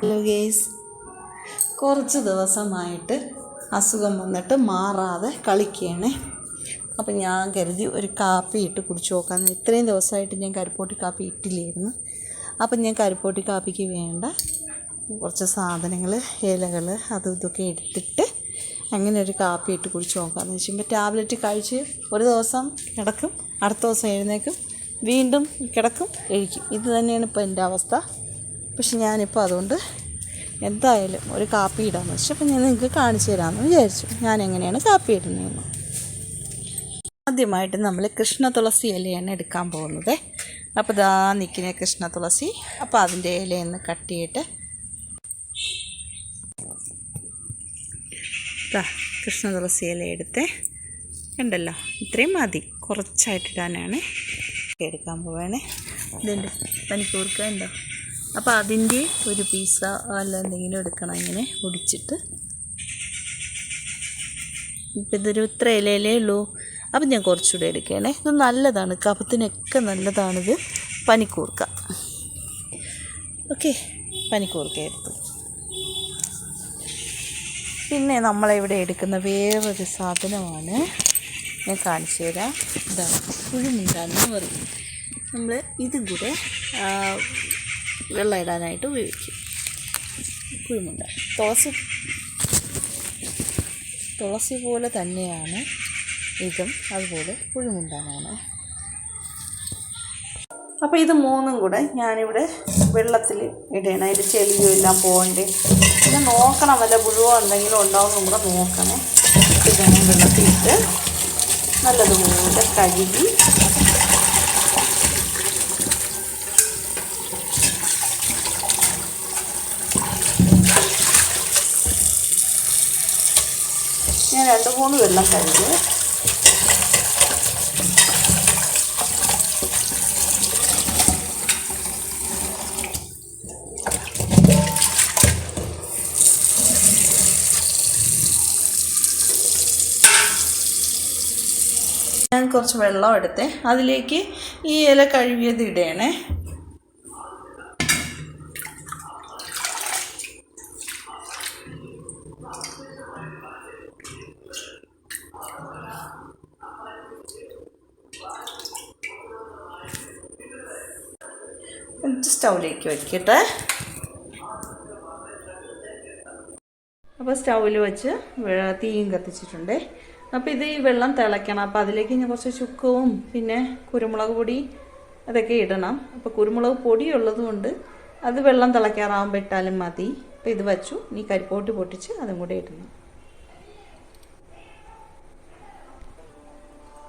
Hello guys കുറച്ച് ദിവസമായിട്ട് അസുഖം വന്നിട്ട് മാറാതെ കളിക്കുകയാണേ. അപ്പം ഞാൻ കരുതി ഒരു കാപ്പി ഇട്ട് കുടിച്ചു നോക്കാമെന്ന് ഇത്രയും ദിവസമായിട്ട് ഞാൻ കരിപ്പോട്ടി കാപ്പി ഇട്ടില്ലായിരുന്നു. അപ്പം ഞാൻ കരിപ്പോട്ടി കാപ്പിക്ക് വേണ്ട കുറച്ച് സാധനങ്ങൾ ഇലകൾ അതും ഇതൊക്കെ എടുത്തിട്ട് അങ്ങനെ ഒരു കാപ്പി ഇട്ട് കുടിച്ച് നോക്കാമെന്ന് വെച്ചുമ്പോൾ ടാബ്ലറ്റ് കഴിച്ച് ഒരു ദിവസം കിടക്കും. അടുത്ത ദിവസം എഴുന്നേക്കും വീണ്ടും കിടക്കും എഴിക്കും. ഇത് തന്നെയാണ് ഇപ്പോൾ എന്റെ അവസ്ഥ. പക്ഷെ ഞാനിപ്പോൾ അതുകൊണ്ട് എന്തായാലും ഒരു കാപ്പി ഇടാമെന്ന് വെച്ചു. അപ്പം ഞാൻ നിങ്ങൾക്ക് കാണിച്ചു തരാമെന്ന് വിചാരിച്ചു. ഞാൻ എങ്ങനെയാണ് കാപ്പി ഇടുന്നതെന്ന്. ആദ്യമായിട്ട് നമ്മൾ കൃഷ്ണ തുളസി ഇലയാണ് എടുക്കാൻ പോകുന്നത്. അപ്പോൾ ഇതാ നിൽക്കുന്ന കൃഷ്ണ തുളസി. അപ്പോൾ അതിന്റെ ഇലയൊന്ന് കട്ട് ചെയ്തിട്ട് ദാ കൃഷ്ണ തുളസി ഇല എടുത്ത് ഉണ്ടല്ലോ ഇത്രയും മതി. കുറച്ചായിട്ടിടാനാണ് എടുക്കാൻ പോവാണ്. ഇതുണ്ട് പനിക്കൂർക്ക ഉണ്ടോ? അപ്പോൾ അതിന്റെ ഒരു പീസ അല്ല എന്തെങ്കിലും എടുക്കണം. ഇങ്ങനെ ഒടിച്ചിട്ട് ഇപ്പം ഇതൊരു ഇത്ര ഇലയിലേ ഉള്ളൂ. അപ്പം ഞാൻ കുറച്ചുകൂടെ എടുക്കുകയാണേ ഇത് നല്ലതാണ്. കഫത്തിനൊക്കെ നല്ലതാണിത്. പനിക്കൂർക്ക. ഓക്കെ പനിക്കൂർക്ക എടുത്തു. പിന്നെ നമ്മളിവിടെ എടുക്കുന്ന വേറൊരു സാധനമാണ്. ഞാൻ കാണിച്ചു തരാം. ഇതാണ്. പുഴുമുണ്ടെന്ന് പറയും. നമ്മൾ ഇതും കൂടെ വെള്ളം ഇടാനായിട്ട് ഉപയോഗിക്കും. കുഴിമുണ്ട തുളസി തുളസി പോലെ തന്നെയാണ് ഇതും. അതുപോലെ കുഴിമുണ്ടാനാണ് അപ്പോൾ ഇത് മൂന്നും കൂടെ ഞാനിവിടെ വെള്ളത്തിൽ ഇടണം. അതിന്റെ ചെളിയും എല്ലാം പോകണ്ടേ. പിന്നെ നോക്കണം വല്ല പുഴുവോ എന്തെങ്കിലും ഉണ്ടാവുമെന്നും കൂടെ നോക്കണം. ഇതാണ് വെള്ളത്തിൽ ഇട്ട് നല്ലതുപോലെ കഴുകി രണ്ട് മൂന്ന് വെള്ളം കഴിഞ്ഞ്. ഞാൻ കുറച്ച് വെള്ളം എടുത്ത്. അതിലേക്ക് ഈ ഇല കഴുകിയത് ഇടണേ. സ്റ്റൗവിലേക്ക് വയ്ക്കട്ടെ അപ്പോൾ സ്റ്റൗവിൽ വെച്ച് തീയും കത്തിച്ചിട്ടുണ്ട്. അപ്പോൾ ഇത് ഈ വെള്ളം തിളയ്ക്കണം. അപ്പോൾ അതിലേക്ക് ഞാൻ കുറച്ച് ചുക്കവും പിന്നെ കുരുമുളക് പൊടി അതൊക്കെ ഇടണം. അപ്പോൾ കുരുമുളക് പൊടി ഉള്ളതുകൊണ്ട് അത് വെള്ളം തിളയ്ക്കാറാകുമ്പോൾ ഇട്ടാലും മതി. അപ്പോൾ ഇത് വച്ചു. ഇനി കരിപ്പോട്ട് പൊട്ടിച്ച് അതും കൂടെ ഇടണം.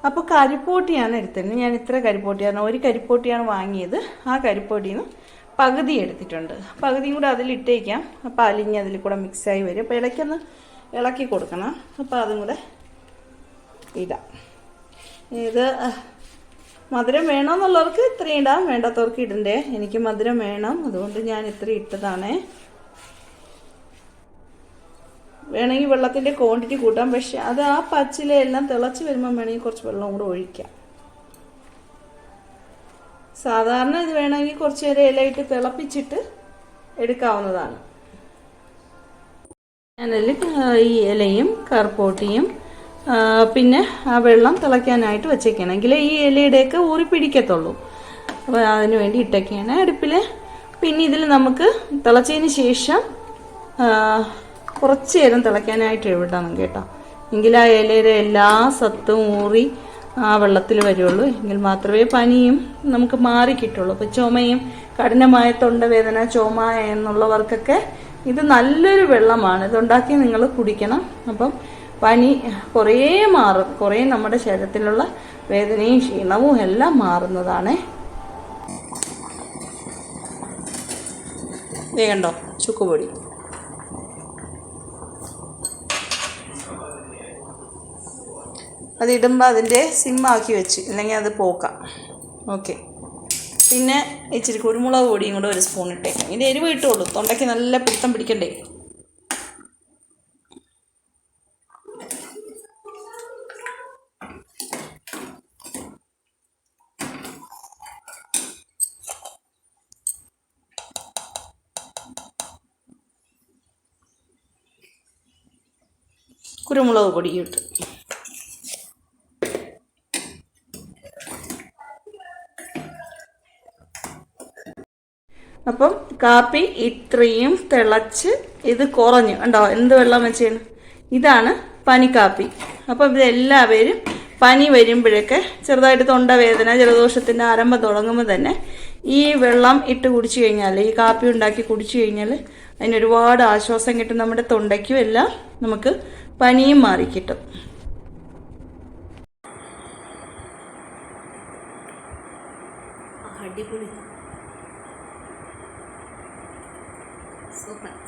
അപ്പോൾ കരിപ്പോട്ടിയാണ് എടുത്തിരുന്നത്. ഞാൻ ഇത്ര കരിപ്പോട്ടിയാണ് ഒരു കരിപ്പോട്ടിയാണ് വാങ്ങിയത്. ആ കരിപ്പോട്ടിയിൽ നിന്ന് പകുതി എടുത്തിട്ടുണ്ട്. പകുതിയും കൂടെ അതിലിട്ടേക്കാം അപ്പോൾ അലിഞ്ഞ് അതിൽ കൂടെ മിക്സായി വരും. അപ്പോൾ ഇളക്കൊന്ന് ഇളക്കി കൊടുക്കണം. അപ്പോൾ അതും കൂടെ ഇടാം. ഇത് മധുരം വേണമെന്നുള്ളവർക്ക് ഇത്രയും ഇടാം. വേണ്ടാത്തവർക്ക് ഇടണ്ടേ. എനിക്ക് മധുരം വേണം. അതുകൊണ്ട് ഞാൻ ഇത്ര ഇട്ടതാണേ. വേണമെങ്കിൽ വെള്ളത്തിന്റെ ക്വാണ്ടിറ്റി കൂട്ടാം. പക്ഷെ അത് ആ പച്ചിലയെല്ലാം തിളച്ച് വരുമ്പോൾ വേണമെങ്കിൽ കുറച്ച് വെള്ളം കൂടെ ഒഴിക്കാം. സാധാരണ ഇത് വേണമെങ്കിൽ കുറച്ച് നേരം ഇലയിട്ട് തിളപ്പിച്ചിട്ട് എടുക്കാവുന്നതാണ്. ഞാനതിൽ ഈ ഇലയും കറുപ്പോട്ടിയും പിന്നെ ആ വെള്ളം തിളയ്ക്കാനായിട്ട് വെച്ചേക്കണമെങ്കിൽ ഈ ഇലയുടെയൊക്കെ ഊറി പിടിക്കത്തുള്ളൂ. അപ്പോൾ അതിന് വേണ്ടി ഇട്ടൊക്കെയാണ് അടുപ്പിൽ പിന്നെ ഇതിൽ നമുക്ക് തിളച്ചതിന് ശേഷം കുറച്ച് നേരം തിളയ്ക്കാനായിട്ട് ഇടണം കേട്ടോ. എങ്കിൽ ആ ഇലയുടെ എല്ലാ സത്തും ഊറി ആ വെള്ളത്തിൽ വരുള്ളൂ. എങ്കിൽ മാത്രമേ പനിയും നമുക്ക് മാറി കിട്ടുള്ളൂ. അപ്പോൾ ചുമയും കഠിനമായ തൊണ്ടവേദന ചുമ എന്നുള്ളവർക്കൊക്കെ ഇത് നല്ലൊരു വെള്ളമാണ്. ഇതുണ്ടാക്കി നിങ്ങൾ കുടിക്കണം. അപ്പം പനി കുറേ മാറും. കുറേ നമ്മുടെ ശരീരത്തിലുള്ള വേദനയും ക്ഷീണവും എല്ലാം മാറുന്നതാണ്. വേണ്ടോ ചുക്കുപൊടി അതിടുമ്പോൾ അതിന്റെ സിമ്മാക്കി വെച്ച്. അല്ലെങ്കിൽ അത് പോക്കാം. ഓക്കെ പിന്നെ ഇച്ചിരി കുരുമുളക് പൊടിയും കൂടെ ഒരു സ്പൂൺ ഇട്ടേക്കാം ഇതിന്റെ എരിവ് ഇട്ടുള്ളൂ തൊണ്ടയ്ക്ക് നല്ല പിടുത്തം പിടിക്കണ്ടേ? കുരുമുളക് പൊടി ഇട്ട്. അപ്പം കാപ്പി ഇത്രയും തിളച്ച് ഇത് കുറഞ്ഞു. ഉണ്ടോ എന്ത് വെള്ളം വെച്ചാണ് ഇതാണ് പനിക്കാപ്പി അപ്പം ഇതെല്ലാവരും പനി വരുമ്പോഴൊക്കെ ചെറുതായിട്ട് തൊണ്ടവേദന ജലദോഷത്തിന്റെ ആരംഭം തുടങ്ങുമ്പോൾ തന്നെ ഈ വെള്ളം ഇട്ട് കുടിച്ചു കഴിഞ്ഞാൽ ഈ കാപ്പി ഉണ്ടാക്കി കുടിച്ചു കഴിഞ്ഞാൽ അതിന് ഒരുപാട് ആശ്വാസം കിട്ടും. നമ്മുടെ തൊണ്ടയ്ക്കും എല്ലാം നമുക്ക് പനിയും മാറി കിട്ടും. അടിപൊളി. Good night.